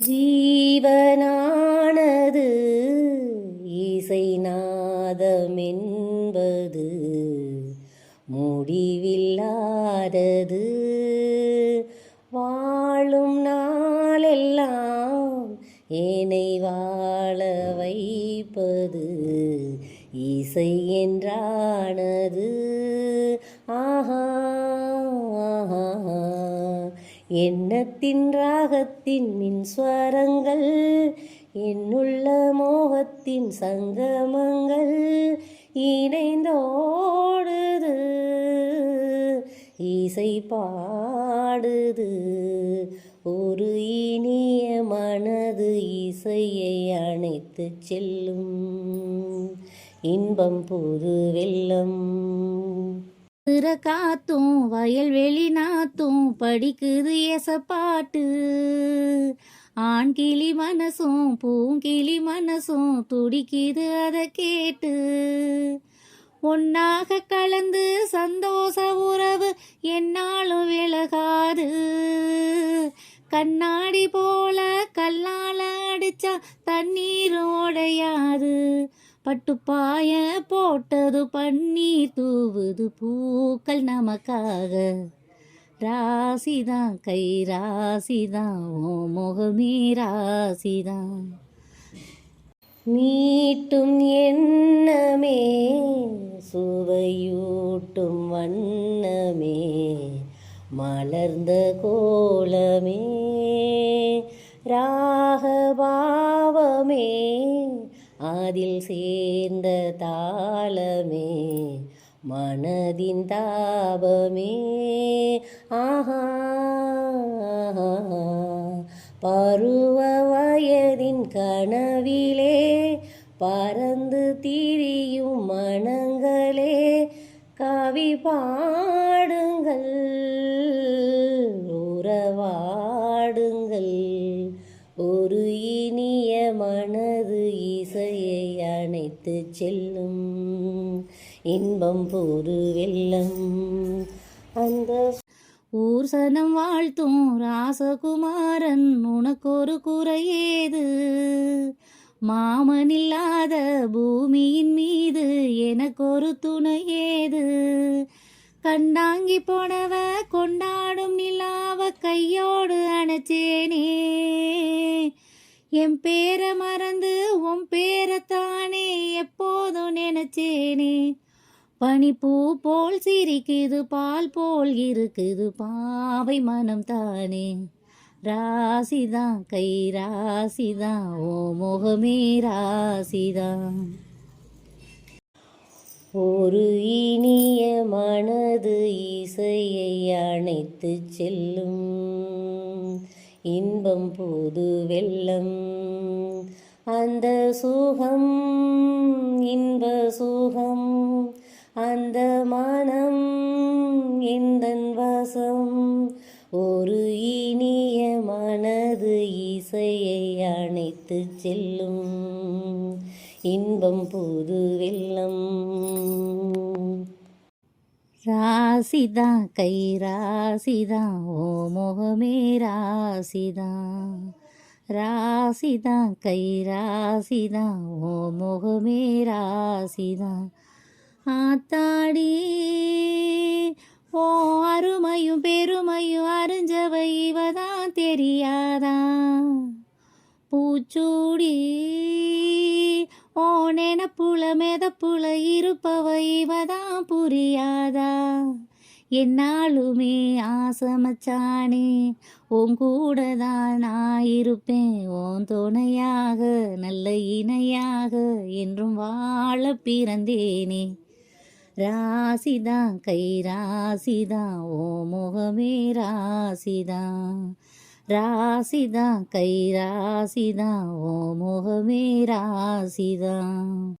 ஜீவனானது இசைநாதமென்பது முடிவில்லாதது. வாழும் நாளெல்லாம் என்னை வாழ வைப்பது இசை என்றானது. ஆஹா எண்ணத்தின் ராகத்தின் மின்ஸ்வரங்கள் என்னுள்ள மோகத்தின் சங்கமங்கள்? இணைந்தோடுது இசை பாடுது. ஒரு இனிய மனது இசையை அணைத்து செல்லும் இன்பம் புது வெள்ளம். சிற காத்தும் வயல்வெளி நாத்தும் படிக்குது எசப்பாட்டு ஆண் கிளி மனசும் பூங்கிளி மனசும் துடிக்குது அதை கேட்டு. ஒன்னாக கலந்து சந்தோஷ உறவு என்னாலும் விலகாது. கண்ணாடி போல கல்லால அடிச்சா தண்ணீரும் உடையாது பட்டுப்பாய போட்டது பன்னீர் தூவுது பூக்கள் நமக்காக. ராசிதான் கை ராசிதான் ஓ முகமே ராசிதான். மீட்டும் எண்ணமே சுவையூட்டும் வண்ணமே மலர்ந்த கோலமே ராகபாவமே காதில் சேர்ந்த தாளமே மனதின் தாபமே. ஆஹா பருவ வயதின் கனவிலே பறந்து திரியும் மனங்களே கவி பாடுங்கள். மனது இசையை அணைத்து செல்லும் இன்பம் புது வெள்ளம். அந்த ஊர் சனம் வாழ்த்தும் ராசகுமாரன் உனக்கொரு குறையேது மாமனில்லாத பூமியின் மீது எனக்கொரு துணையேது கண்டாங்கி போனவ கொண்டாடும் நிலாவ கையோடு அணைச்சேனே. என் பேரை மறந்து உன் பேரைத்தானே எப்போதும் நினைச்சேனே. பனிப்பூ போல் சிரிக்குது பால் போல் இருக்குது பாவை மனம் தானே. ராசிதான் கை ராசிதான் ஓ முகமே ராசிதான். ஒரு இனிய மனது இசையை அணைத்து செல்லும். இன்பம் புது வெள்ளம். அந்த சுகம் இன்ப சுகம். அந்த மனம் எந்தன் வசம். ஒரு இனிய மனது இசையை அணைத்து செல்லும். இன்பம் புது வெள்ளம். ராசிதான் கை ராசிதான் ஓ முகமே ராசிதான். ராசிதான் கை ராசிதான் ஓ முகமே ராசிதான். ஆத்தாடி ஓ அருமையும் பெருமையும் அறிஞ்சவை இவதான் தெரியாதா? பூச்சூடி ஓனேன புல மேத புல இருப்பவ இவதான் புரியாதா? என்னாலுமே ஆசமச்சானே உன் கூட தான் நான் இருப்பேன். ஓன் துணையாக நல்ல இணையாக என்றும் வாழ பிறந்தேனே. ராசிதான் கை ராசிதான் ஓ முகமே ராசிதான். ராசிதான் கை ராசிதான் ஓ முகமே ராசிதான்